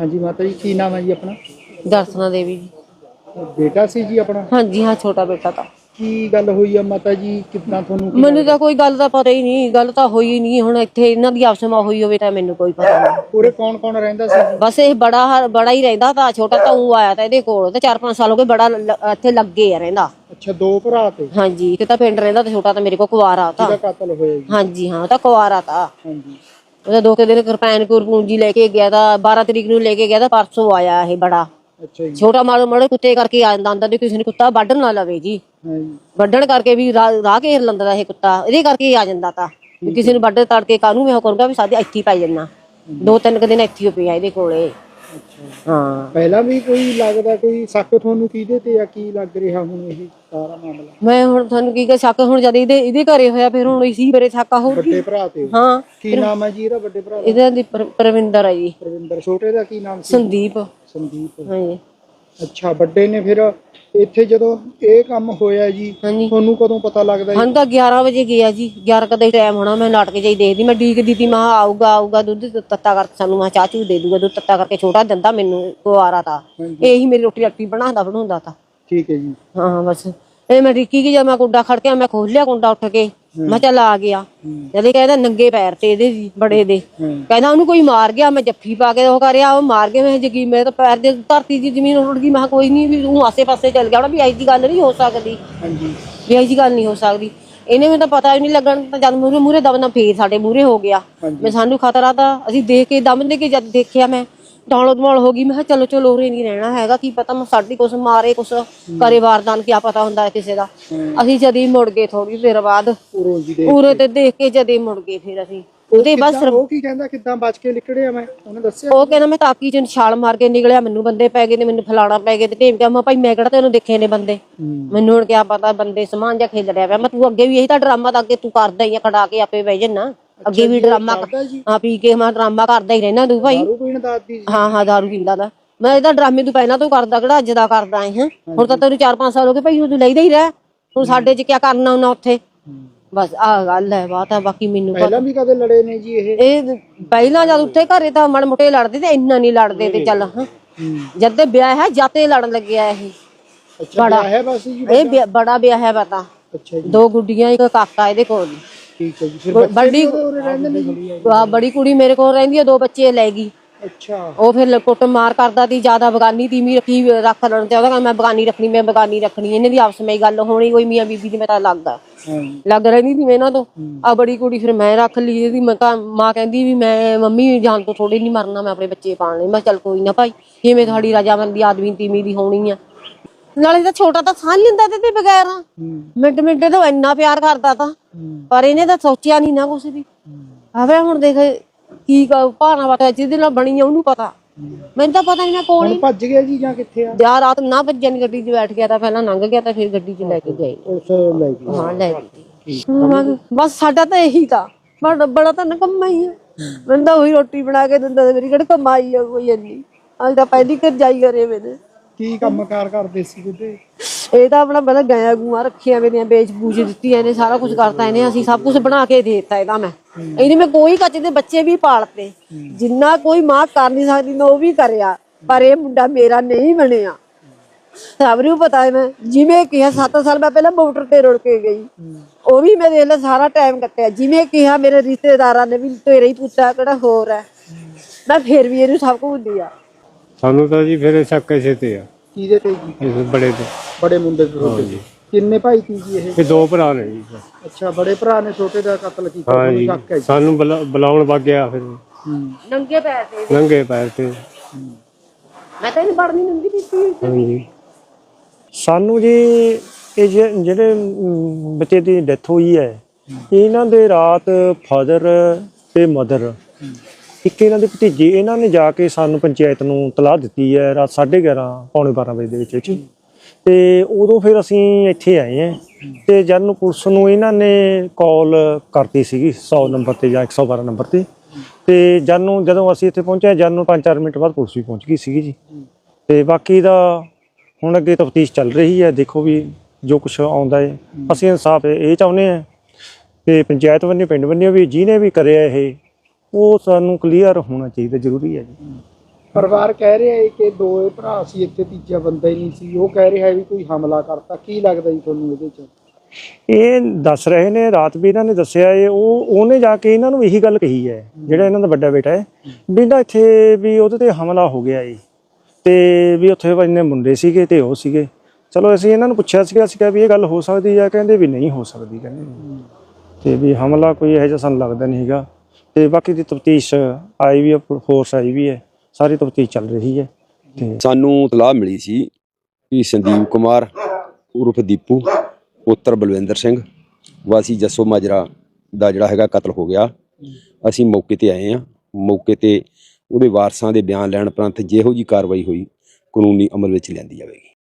ਹਾਂਜੀ ਮਾਤਾ ਜੀ ਕੀ ਨਾਮ ਹੈ ਜੀ ਆਪਣਾ? ਦਰਸ਼ਨਾ ਦੇਵੀ ਜੀ। ਬੇਟਾ ਸੀ ਜੀ ਆਪਣਾ? ਹਾਂਜੀ ਹਾਂ ਛੋਟਾ ਬੇਟਾ ਤਾਂ। ਕੀ ਗੱਲ ਹੋਈ ਆ ਮਾਤਾ ਜੀ? ਕਿੰਨਾ ਤੁਹਾਨੂੰ ਕੀ ਮੈਨੂੰ ਤਾਂ ਕੋਈ ਗੱਲ ਦਾ ਪਤਾ ਹੀ ਨਹੀਂ ਗੱਲ ਤਾਂ ਹੋਈ ਹੀ ਨਹੀਂ ਹੁਣ ਇੱਥੇ ਇਹਨਾਂ ਦੀ ਆਪਸ ਵਿੱਚ ਹੋਈ ਹੋਵੇ ਤਾਂ ਮੈਨੂੰ ਕੋਈ ਪਤਾ ਨਹੀਂ। ਪੂਰੇ ਕੌਣ ਕੌਣ ਰਹਿੰਦਾ ਸੀ ਜੀ? ਬਸ ਇਹ ਬੜਾ ਹ- ਬੜਾ ਹੀ ਰਹਿੰਦਾ ਤਾਂ ਛੋਟਾ ਤਾਂ ਉਹ ਆਇਆ ਤਾਂ ਇਹਦੇ ਕੋਲ ਤੇ 4-5 ਸਾਲ ਹੋ ਗਏ ਬੜਾ ਲ- ਇੱਥੇ ਲੱਗੇ ਆ ਰਹਿੰਦਾ। ਅੱਛਾ ਦੋ ਭਰਾ ਤੇ? ਹਾਂਜੀ ਤੇ ਤਾਂ ਪਿੰਡ ਰਹਿੰਦਾ ਤੇ ਛੋਟਾ ਤਾਂ ਮੇਰੇ ਕੋਲ ਕੁਵਾਰਾ ਤਾਂ। ਜਿਹਦਾ ਕਤਲ ਹੋਇਆ ਜੀ। ਹਾਂਜੀ ਹਾਂ ਉਹ ਤਾਂ ਕੁਵਾਰਾ ਤਾਂ। ਹਾਂਜੀ। ਉਹਦਾ ਦੋ ਕੁ ਦਿਨ ਕਿਰਪਾਨ ਕੁਰ ਪੂੰਜੀ ਲੈ ਕੇ ਗਿਆ ਤਾਂ 12 ਤਰੀਕ ਨੂੰ ਲੈ ਕੇ ਗਿਆ ਤਾਂ ਪਰਸੋਂ ਆਇਆ ਇਹ ਬੜਾ। ਅੱਛਾ ਜੀ। ਛੋਟਾ ਮਾੜੇ ਮਾੜੇ ਕੁੱਤੇ ਕਰਕੇ ਆ ਜਾਂਦਾ ਹੁੰਦਾ ਵੀ ਕਿਸੇ ਨੇ ਕੁੱਤਾ ਵੱਢ ਨਾ ਲਵੇ ਜੀ। ਵੱਢਣ ਕਰਕੇ ਵੀ ਰਾਹ ਰਾਹ ਘੇਰ ਲੈਂਦਾ ਤਾ ਇਹ ਕੁੱਤਾ ਇਹਦੇ ਕਰਕੇ ਹੀ ਆ ਜਾਂਦਾ ਤਾਂ। ਵੀ ਕਿਸੇ ਨੂੰ ਵੱਢ ਤੜ ਕੇ ਕਾਹਨੂੰ ਮੈਂ ਉਹ ਕਰੂੰਗਾ ਵੀ ਸਾਡੇ ਇੱਥੇ ਹੀ ਪੈ ਜੰਨਾ ਦੋ ਤਿੰਨ ਕੁ ਦਿਨ ਇੱਥੇ ਹੀ ਪਿਆ ਇਹਦੇ ਕੋਲੇ। ਹਾਂ। ਪਹਿਲਾਂ ਵੀ ਕੋਈ ਲੱਗਦਾ ਕੋਈ ਸ਼ੱਕ ਤੁਹਾਨੂੰ ਕਿਹਦੇ ਤੇ ਆ ਕੀ ਲੱਗ ਰਿਹਾ ਹੁਣ ਇਹ ਸਾਰਾ ਮਾਮਲਾ? ਮੈਂ ਹੁਣ ਤੁਹਾਨੂੰ ਕੀ ਕਹ ਸ਼ੱਕ ਹੁਣ ਜਦ ਇਹਦੇ ਇਹਦੇ ਘਰੇ ਹੋਇਆ ਫਿਰ ਹੁਣ ਇਸੀ ਬਾਰੇ ਸ਼ੱਕ ਵੱਡੇ ਭਰਾ ਤੇ? ਹਾਂ ਕੀ ਨਾਮ ਹੈ ਜੀ ਇਹਦਾ ਵੱਡੇ ਭਰਾ ਦਾ? ਇਹਦਾ ਦੀ ਪਰ- ਪਰਵਿੰਦਰ ਹੈ ਜੀ। ਪ੍ਰਵਿੰਦਰ ਛੋਟੇ ਦਾ ਕੀ ਨਾਮ ਸੀ? ਸੰਦੀਪ। ਸੰਦੀਪ। ਹਾਂਜੀ। ਅੱਛਾ ਵੱਡੇ ਨੇ ਫਿਰ ਇੱਥੇ ਜਦੋਂ ਇਹ ਕੰਮ ਹੋਇਆ ਜੀ ਹਾਂਜੀ। ਤੁਹਾਨੂੰ ਕਦੋਂ ਪਤਾ ਲੱਗਦਾ ਜੀ? ਹਾਂ ਤਾਂ 11 ਵਜੇ ਗਿਆ ਜੀ। 11 ਕਦੇ ਟਾਈਮ ਹੋਣਾ ਮੈਂ ਨਾਟਕ ਜਾਈ ਦੇਖਦੀ ਮੈਂ ਡੀਕ ਦਿੱਤੀ ਮੈਂ ਕਿਹਾ ਆਊਗਾ ਆਊਗਾ ਦੁੱਧ ਤੱਤਾ ਕਰਕੇ ਸਾਨੂੰ ਮੈਂ ਚਾਹ ਚੂ ਦੇ ਦੂਗਾ ਦੁੱਧ ਤੱਤਾ ਕਰਕੇ ਛੋਟਾ ਦਿੰਦਾ ਮੈਨੂੰ ਕੁਆਰਾ ਤਾਂ। ਇਹੀ ਮੇਰੀ ਰੋਟੀ ਰੱਟੀ ਬਣਾਉਂਦਾ ਬਣਾਉਂਦਾ ਤਾਂ। ਠੀਕ ਹੈ ਜੀ। ਹਾਂ ਬਸ। ਇਹ ਮੈਂ ਰਿੱਕੀ ਕੀ ਜਦ ਮੈਂ ਕੁੰਡਾ ਖੜਕਿਆ ਮੈਂ ਖੋਲ ਲਿਆ ਕੁੰਡਾ ਉੱਠ ਕੇ। ਮੈਂ ਚੱਲ ਆ ਗਿਆ। ਜਦ ਕਹਿੰਦਾ ਨੰਗੇ ਪੈਰ ਤੇ ਇਹਦੇ ਸੀ ਬੜੇ ਦੇ। ਕਹਿੰਦਾ ਉਹਨੂੰ ਕੋਈ ਮਾਰ ਗਿਆ ਮੈਂ ਜੱਫੀ ਪਾ ਕੇ ਉਹ ਕਰਿਆ ਉਹ ਮਾਰ ਗਿਆ ਮੈਂ ਜਗੀ ਮੇਰੇ ਤਾਂ ਪੈਰ ਦੇ ਧਰਤੀ ਦੀ ਜ਼ਮੀਨ ਉੱਡ ਗਈ। ਮੈਂ ਕੋਈ ਨਹੀਂ ਵੀ ਉਹ ਆਸੇ ਪਾਸੇ ਚੱਲ ਗਿਆ ਹੋਣਾ ਵੀ ਦੀ ਗੱਲ ਨਹੀਂ ਹੋ ਸਕਦੀ। ਹਾਂਜੀ। ਵੀ ਐਜੀ ਗੱਲ ਨਹੀਂ ਹੋ ਸਕਦੀ। ਇਹਨੇ ਮੈਨੂੰ ਤਾਂ ਪਤਾ ਹੀ ਨਹੀਂ ਲੱਗਣ ਤਾਂ ਜਦ ਮੂਰੇ ਮੂਰੇ ਦਮ ਨਾਲ ਫੇਰ ਸਾਡੇ ਮੂਰੇ ਹੋ ਗਿਆ। ਮੈਂ ਸਾਨੂੰ ਖਤਰਾ ਤਾਂ ਅਸੀਂ ਦੇਖ ਕੇ ਦਮ ਦੇ ਕੇ ਜਦ ਦੇਖਿਆ ਮੈਂ ਡੌਲੋ ਦਮੌਲ ਹੋ ਗਈ ਮੈਂ ਕਿਹਾ ਚਲੋ ਚਲੋ ਉਰੇ ਨਹੀਂ ਰਹਿਣਾ ਹੈਗਾ ਕੀ ਪਤਾ ਮੈਂ ਸਾਡੀ ਕੁਛ ਮਾਰੇ ਕੁਛ ਕਰੇ ਵਾਰਦਾਨ ਕੀ ਪਤਾ ਹੁੰਦਾ ਹੈ ਕਿਸੇ ਦਾ। ਅਸੀਂ ਜਦੀ ਮੁੜ ਗਏ ਥੋੜੀ ਦੇਰ ਬਾਅਦ। ਉਰੋਂ ਪੂਰੇ ਤੇ ਦੇਖ ਕੇ ਜਦੇ ਮੁੜ ਗਏ ਫਿਰ ਅਸੀਂ। ਉਹਦੇ ਬਸ ਉਹ ਕੀ ਕਹਿੰਦਾ ਕਿੱਦਾਂ ਬਚ ਕੇ ਨਿਕੜਿਆ ਮੈਂ? ਉਹਨੇ ਦੱਸਿਆ। ਉਹ ਕਹਿੰਦਾ ਮੈਂ ਤਾਕੀ ਚ ਛਾਲ ਮਾਰ ਕੇ ਨਿਕਲਿਆ ਮੈਨੂੰ ਬੰਦੇ ਪੈ ਗਏ ਤੇ ਮੈਨੂੰ ਫਲਾਣਾ ਪੈ ਗਏ ਤੇ ਢੇਮ ਕਿਹਾ ਮੈਂ ਭਾਈ ਮੈਂ ਕਿਹੜਾ ਤੈਨੂੰ ਦੇਖੇ ਨੇ ਬੰਦੇ? ਮੈਨੂੰ ਹੁਣ ਕਿਆ ਪਤਾ ਬੰਦੇ ਸਮਾਨ ਜਾਂ ਖੇਡ ਰਿਹਾ ਪਿਆ। ਮੈਂ ਤੂੰ ਅੱਗੇ ਵੀ ਇਹੀ ਤਾਂ ਡਰਾਮਾ ਤਾਂ ਅੱਗੇ ਤੂੰ ਕਰਦਾ ਹੀ ਆ ਖੜਾ ਕੇ ਆਪੇ ਬਹਿ ਜੰਨਾ। ਅੱਗੇ ਵੀ ਡਰਾਮਾ ਹਾਂ ਪੀ ਕੇ ਮੈਂ ਡਰਾਮਾ ਕਰਦਾ ਹੀ ਰਹਿਣਾ ਤੂੰ ਭਾਈ। ਦਾਰੂ ਪੀਣ ਦਾ ਆਦੀ ਸੀ ਹਾਂ ਹਾਂ ਦਾਰੂ ਪੀਂਦਾ ਦਾ ਮੈਂ ਇਹਦਾ ਡਰਾਮੇ ਤੂੰ ਪਹਿਲਾਂ ਤੋਂ ਕਰਦਾ ਕਿਹੜਾ ਅੱਜ ਦਾ ਕਰਦਾ ਹੈ? ਹੁਣ ਤਾਂ ਤੈਨੂੰ 4-5 ਸਾਲ ਹੋ ਗਏ ਭਾਈ ਤੂੰ ਲੈਦਾ ਹੀ ਰਹਿ। ਹੁਣ ਸਾਡੇ ਚ ਕੀ ਕਰਨਾ ਉਹਨਾਂ ਉੱਥੇ? ਬਸ ਆਹ ਗੱਲ ਹੈ ਬਾਤ ਹੈ ਬਾਕੀ ਮੈਨੂੰ ਪਹਿਲਾਂ ਵੀ ਕਦੇ ਲੜੇ ਨੇ ਜੀ ਇਹ? ਇਹ ਪਹਿਲਾਂ ਜਦ ਉੱਥੇ ਘਰੇ ਤਾਂ ਮੜ ਮੁਟੇ ਲੜਦੇ ਤੇ ਇੰਨਾ ਨਹੀਂ ਲੜਦੇ ਤੇ ਚੱਲ ਹਾਂ। ਜਦ ਤੇ ਵਿਆਹ ਹੈ ਜਾਤੇ ਲੜਨ ਲੱਗਿਆ ਇਹ। ਵਿਆਹ ਹੈ ਬਸ ਜੀ ਇਹ ਬੜਾ ਵਿਆਹ ਹੈ ਪਤਾ। ਅੱਛਾ ਜੀ। ਦੋ ਗੁੱਡੀਆਂ ਇੱਕ ਕਾਕਾ ਇਹਦੇ ਕੋਲ। ਠੀਕ ਹੈ ਜੀ ਫਿਰ ਬ- ਬੜੀ ਉਰੇ ਰਹਿੰਦੇ ਨੇ ਜੀ? ਆਹ ਬੜੀ ਕੁੜੀ ਮੇਰੇ ਕੋਲ ਰਹਿੰਦੀ ਹੈ ਦੋ ਬੱਚੇ ਲੈ ਗਈ। ਅੱਛਾ। ਉਹ ਫਿਰ ਕੁੱਟ ਮਾਰ ਕਰਦਾ ਸੀ ਜ਼ਿਆਦਾ ਬਗਾਨੀ ਤੀਵੀਂ ਰੱਖੀ ਰੱਖ ਲੈਣ ਤੇ ਉਹਦਾ ਕਹਿੰਦਾ ਮੈਂ ਬਗਾਨੀ ਰੱਖਣੀ ਮੈਂ ਬਗਾਨੀ ਰੱਖਣੀ ਇਹਨੇ ਦੀ ਆਪਸ ਵਿੱਚ ਗੱਲ ਹੋਣੀ ਕੋਈ ਮੀਆਂ ਬੀਬੀ ਦੀ ਮੈਂ ਤਾਂ ਲੱਗਦਾ। ਹਾਂ ਲੱਗ ਰਹੀ ਸੀ ਮੈਂ ਇਹਨਾਂ ਤੋਂ। ਆ ਬੜੀ ਕੁੜੀ ਫਿਰ ਮੈਂ ਰੱਖ ਲਈ ਇਹਦੀ ਮੈਂ ਮਾਂ ਕਹਿੰਦੀ ਵੀ ਮੈਂ ਮੰਮੀ ਜਾਨ ਤੋਂ ਥੋੜੀ ਨਹੀਂ ਮਰਨਾ ਮੈਂ ਆਪਣੇ ਬੱਚੇ ਪਾਣ ਲਈ ਮੈਂ ਕਿਹਾ ਚੱਲ ਕੋਈ ਨਾ ਭਾਈ ਜਿਵੇਂ ਤੁਹਾਡੀ ਰਜਾਮੰਦੀ ਆਦਮੀ ਤੀਵੀਂ ਦੀ ਹੋਣੀ ਆ। ਨਾਲੇ ਤਾਂ ਛੋਟਾ ਤਾਂ ਸਾਹ ਲੈਂਦਾ ਤੇ ਤੇ ਬਗੈਰ। ਮਿੰਟ ਮਿੰਟ ਤੋਂ ਇੰਨਾ ਪਿਆਰ ਕਰਦਾ ਤਾਂ। ਪਰ ਇਹਨੇ ਤਾਂ ਸੋਚਿਆ ਨਹੀਂ ਨਾ ਕੁਛ ਵੀ। ਆਵੇ ਹੁਣ ਦੇਖ ਕੀ ਭਾਣਾ ਵਟਾ ਜਿਹਦੇ ਨਾਲ ਬਣੀ ਆ ਉਹਨੂੰ ਪਤਾ। ਮੈਨੂੰ ਤਾਂ ਪਤਾ ਨਹੀਂ ਮੈਂ ਕੋਲ ਭੱਜ ਗਿਆ ਜੀ ਜਾਂ ਕਿੱਥੇ ਆ? ਯਾਰ ਰਾਤ ਨਾ ਭੱਜਣ ਗੱਡੀ 'ਚ ਬੈਠ ਗਿਆ ਤਾਂ ਪਹਿਲਾਂ ਲੰਘ ਗਿਆ ਤਾਂ ਫਿਰ ਗੱਡੀ 'ਚ ਲੈ ਕੇ ਗਏ। ਪੁਲਿਸ ਲੈ ਗਈ ਹਾਂ ਲੈ ਗਈ ਬਸ ਸਾਡਾ ਤਾਂ ਇਹੀ ਤਾਂ। ਬੜਾ ਬੜਾ ਤਾਂ ਨਕਮਾ ਹੀ ਆ। ਮੈਨੂੰ ਤਾਂ ਉਹੀ ਰੋਟੀ ਬਣਾ ਕੇ ਦਿੰਦਾ ਤੇ ਮੇਰੀ ਕਿਹੜੀ ਕਮਾਈ ਆ ਕੋਈ ਇੰਨੀ। ਅੱਜ ਤਾਂ ਪਹਿਲੀ ਕਰ ਜਾਈ ਕਰੇ ਮੈਨੇ। ਕੀ ਕੰਮਕਾਰ ਕਰਦੇ ਸੀ ਬੁੱਢੇ ਇਹ ਤਾਂ ਆਪਣਾ ਪਹਿਲਾਂ ਗਾਇਆ ਗੂਆਂ ਰੱਖੀਆਂ ਮੇਰੀਆਂ ਵੇਚ ਬੂਝ ਦਿੱਤੀਆਂ ਇਹਨੇ ਸਾਰਾ ਕੁਝ ਕਰਤਾ ਇਹਨੇ ਅਸੀਂ ਸਭ ਕੁਝ ਬਣਾ ਕੇ ਦੇ ਦਿੱਤਾ ਇਹਦਾ ਮੈਂ। ਇਹਨੇ ਮੈਂ ਕੋਈ ਕੱਚ ਦੇ ਬੱਚੇ ਵੀ ਪਾਲਤੇ। ਜਿੰਨਾ ਕੋਈ ਮਾਂ ਕਰ ਨਹੀਂ ਸਕਦੀ ਉਹ ਵੀ ਕਰਿਆ। ਪਰ ਇਹ ਮੁੰਡਾ ਮੇਰਾ ਨਹੀਂ ਬਣਿਆ। ਸਭ ਨੂੰ ਪਤਾ ਹੈ ਮੈਂ ਜਿਵੇਂ ਕਿਹਾ 7 ਸਾਲ ਮੈਂ ਪਹਿਲਾਂ ਮੋਟਰ ਤੇ ਰੁੜ ਕੇ ਗਈ। ਉਹ ਵੀ ਮੈਂ ਦੇਖ ਲਾ ਸਾਰਾ ਟਾਈਮ ਕੱਟਿਆ। ਜਿਵੇਂ ਕਿਹਾ ਮੇਰੇ ਰਿਸ਼ਤੇਦਾਰਾਂ ਨੇ ਵੀ ਤੇਰਾ ਹੀ ਪੁੱਤਾ ਕਿਹੜਾ ਹੋਰ ਹੈ। ਮੈਂ ਫਿਰ ਵੀ ਇਹਨੂੰ ਸਭ ਕੁਝ ਦਿਆ ਸਾਨੂੰ ਤਾਂ ਜੀ ਫਿਰ ਸ਼ੱਕ ਕਿਸੇ ਤੇ ਆ। ਕਿਹਦੇ ਤੇ ਜੀ? ਇਸ ਬੜੇ ਤੇ। ਬੜੇ ਮੁੰਡੇ ਦੇ ਛੋਟੇ ਸੀ ਕਿੰਨੇ ਭਾਈ ਸੀ ਜੀ ਇਹ? ਇਹ ਦੋ ਭਰਾ ਨੇ ਜੀ। ਅੱਛਾ ਬੜੇ ਭਰਾ ਨੇ ਛੋਟੇ ਦਾ ਕਤਲ ਕੀਤਾ ਹਾਂ ਜੀ। ਸ਼ੱਕ ਹੈ ਜੀ। ਸਾਨੂੰ ਬੁਲਾ- ਬੁਲਾਉਣ ਵਗ ਗਿਆ ਫਿਰ। ਹੂੰ। ਨੰਗੇ ਪੈਰ ਤੇ। ਨੰਗੇ ਪੈਰ ਤੇ। ਮੈਂ ਤਾਂ ਇਹਨੂੰ ਪੜਨੀ ਨੰਗੀ ਦਿੱਤੀ ਹਾਂਜੀ। ਸਾਨੂੰ ਜੀ ਇਹ ਜਿ- ਜਿਹੜੇ ਬੱਚੇ ਦੀ ਡੈਥ ਹੋਈ ਹੈ ਇਹਨਾਂ ਦੇ ਰਾਤ ਫਾਦਰ ਤੇ ਮਦਰ ਇੱਕ ਇਹਨਾਂ ਦੇ ਭਤੀਜੇ, ਇਹਨਾਂ ਨੇ ਜਾ ਕੇ ਸਾਨੂੰ ਪੰਚਾਇਤ ਨੂੰ ਤਲਾਹ ਦਿੱਤੀ ਹੈ ਰਾਤ 11:30 ਪੌਣੇ 12 ਵਜੇ ਦੇ ਵਿੱਚ ਵਿੱਚ। ਤੇ ਉਦੋਂ ਫਿਰ ਅਸੀਂ ਇੱਥੇ ਆਏ ਹਾਂ ਤੇ ਜਦ ਨੂੰ ਪੁਲਿਸ ਨੂੰ ਇਹਨਾਂ ਨੇ ਕਾਲ ਕਰਤੀ ਸੀਗੀ 100 ਨੰਬਰ ਤੇ ਜਾਂ 112 ਨੰਬਰ ਤੇ। ਤੇ ਜਦ ਨੂੰ, ਜਦੋਂ ਅਸੀਂ ਇੱਥੇ ਪਹੁੰਚੇ, ਜਦ ਨੂੰ 5-4 ਮਿੰਟ ਬਾਅਦ ਪੁਲਿਸ ਵੀ ਪਹੁੰਚ ਗਈ ਸੀਗੀ ਜੀ। ਤੇ ਬਾਕੀ ਦਾ ਹੁਣ ਅੱਗੇ ਤਫਤੀਸ਼ ਚੱਲ ਰਹੀ ਹੈ, ਦੇਖੋ ਵੀ ਜੋ ਕੁਝ ਆਉਂਦਾ ਹੈ। ਅਸੀਂ ਇਨਸਾਫ ਇਹ ਚਾਹੁੰਦੇ ਹਾਂ ਤੇ ਪੰਚਾਇਤ ਵੱਲੋਂ, ਪਿੰਡ ਵੱਲੋਂ ਵੀ, ਜਿਹਨੇ ਵੀ ਕਰਿਆ ਇਹ ਉਹ ਸਾਨੂੰ ਕਲੀਅਰ ਹੋਣਾ ਚਾਹੀਦਾ ਜ਼ਰੂਰੀ ਹੈ ਜੀ। ਪਰਿਵਾਰ ਕਹਿ ਰਿਹਾ ਹੈ ਕਿ ਦੋ ਇਹ ਭਰਾ ਸੀ ਇੱਥੇ ਤੀਜਾ ਬੰਦਾ ਹੀ ਨਹੀਂ ਸੀ। ਉਹ ਕਹਿ ਰਿਹਾ ਹੈ ਵੀ ਕੋਈ ਹਮਲਾ ਕਰਤਾ। ਕੀ ਲੱਗਦਾ ਜੀ ਤੁਹਾਨੂੰ ਇਹਦੇ ਚ? ਇਹ ਦੱਸ ਰਹੇ ਨੇ ਰਾਤ ਵੀ ਇਹਨਾਂ ਨੇ ਦੱਸਿਆ ਇਹ ਉਹ ਉਹਨੇ ਜਾ ਕੇ ਇਹਨਾਂ ਨੂੰ ਇਹੀ ਗੱਲ ਕਹੀ ਹੈ ਜਿਹੜਾ ਇਹਨਾਂ ਦਾ ਵੱਡਾ ਬੇਟਾ ਹੈ। ਨਾ ਇੱਥੇ ਵੀ ਉਹਦੇ ਤੇ ਹਮਲਾ ਹੋ ਗਿਆ ਜੀ ਤੇ ਵੀ ਉੱਥੇ ਇੰਨੇ ਮੁੰਡੇ ਸੀਗੇ ਤੇ ਉਹ ਸੀਗੇ। ਚਲੋ ਅਸੀਂ ਇਹਨਾਂ ਨੂੰ ਪੁੱਛਿਆ ਸੀਗਾ ਅਸੀਂ ਕਿਹਾ ਵੀ ਇਹ ਗੱਲ ਹੋ ਸਕਦੀ ਹੈ ਕਹਿੰਦੇ ਵੀ ਨਹੀਂ ਹੋ ਸਕਦੀ ਕਹਿੰਦੇ। ਤੇ ਵੀ ਹਮਲਾ ਕੋਈ ਇਹੋ ਜਿਹਾ ਸਾਨੂੰ ਲੱਗਦਾ ਨਹੀਂ ਹੈਗਾ। ਤੇ ਬਾਕੀ ਦੀ ਤਫਤੀਸ਼ ਆਈ ਵੀ ਹੈ ਫੋਰਸ ਆਈ ਵੀ ਹੈ ਸਾਰੀ ਤਫਤੀਸ਼ ਚੱਲ ਰਹੀ ਹੈ ਤੇ ਸਾਨੂੰ ਤਲਾਹ ਮਿਲੀ ਸੀ ਕਿ ਸੰਦੀਪ ਕੁਮਾਰ, ਉਰਫ ਦੀਪੂ, ਪੁੱਤਰ ਬਲਵਿੰਦਰ ਸਿੰਘ, ਵਾਸੀ ਜੱਸੋ ਮਾਜਰਾ ਦਾ ਜਿਹੜਾ ਹੈਗਾ ਕਤਲ ਹੋ ਗਿਆ। ਅਸੀਂ ਮੌਕੇ ਤੇ ਆਏ ਹਾਂ ਮੌਕੇ ਤੇ ਉਹਦੇ ਵਾਰਸਾਂ ਦੇ ਬਿਆਨ ਲੈਣ ਪ੍ਰੰਤ ਜਿਹੋ ਜੀ ਕਾਰਵਾਈ ਹੋਈ, ਕਾਨੂੰਨੀ ਅਮਲ ਵਿੱਚ ਲਿਆਂਦੀ ਜਾਵੇਗੀ।